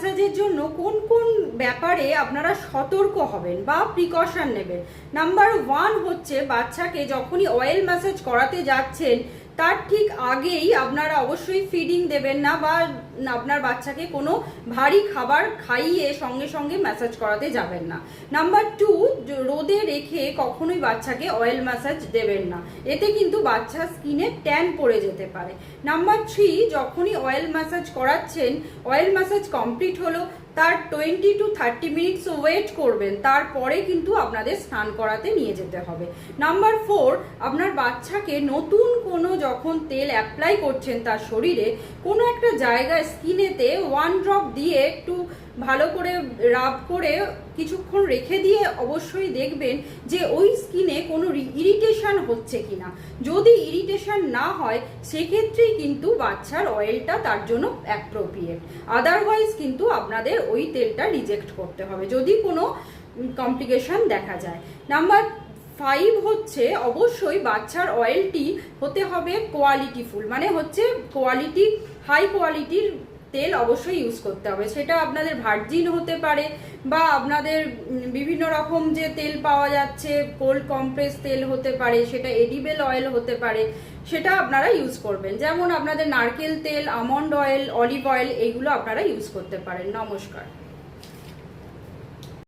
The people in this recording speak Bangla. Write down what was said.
ম্যাসাজের জন্য কোন কোন ব্যাপারে আপনারা সতর্ক হবেন বা প্রিকশন নেবেন? নাম্বার ওয়ান হচ্ছে বাচ্চাকে যখনই অয়েল ম্যাসাজ করাতে যাচ্ছেন, তার ঠিক আগেই আপনারা অবশ্যই ফিডিং দেবেন না বা আপনার বাচ্চাকে কোনো ভারী খাবার খাইয়ে সঙ্গে সঙ্গে ম্যাসাজ করাতে যাবেন না। নাম্বার টু রোদে কখনোই বাচ্চাকে অয়েল ম্যাসাজ দেবেন না। এতে কিন্তু বাচ্চা স্কিনে ট্যান পড়ে যেতে পারে। নাম্বার থ্রি যখনই অয়েল ম্যাসাজ করাচ্ছেন অয়েল ম্যাসাজ কমপ্লিট হলো, তার twenty to thirty minutes wait করবেন, তারপরে কিন্তু আপনাদের স্নান করাতে নিয়ে যেতে হবে। নাম্বার ফোর আপনার বাচ্চাকে নতুন কোনো যখন তেল অ্যাপ্লাই করছেন তার শরীরে, কোনো একটা জায়গায় স্কিনেতে ওয়ান ড্রপ দিয়ে একটু ভালো করে রাব করে কিছুক্ষণ রেখে দিয়ে অবশ্যই দেখবেন যে ওই স্কিনে কোনো ইরিটেশন হচ্ছে কিনা। যদি ইরিটেশন না হয়, সেক্ষেত্রেই কিন্তু বাচ্চার অয়েলটা তার জন্য অ্যাপ্রোপ্রিয়েট আদারওয়াইজ কিন্তু আপনাদের ওই তেলটা রিজেক্ট করতে হবে, যদি কোনো কমপ্লিকেশন দেখা যায়। নাম্বার ফাইভ হচ্ছে অবশ্যই বাচ্চার অয়েলটি হতে হবে কোয়ালিটিফুল মানে হচ্ছে কোয়ালিটি হাই কোয়ালিটির তেল অবশ্যই ইউজ করতে হবে। সেটা আপনাদের ভার্জিন হতে পারে বা আপনাদের বিভিন্ন রকম যে তেল পাওয়া যাচ্ছে কোল্ড কম্প্রেস তেল হতে পারে, সেটা এডিবেল অয়েল হতে পারে, সেটা আপনারা ইউজ করবেন। যেমন আপনাদের নারকেল তেল, আমন্ড অয়েল অলিভ অয়েল এইগুলো আপনারা ইউজ করতে পারেন। নমস্কার।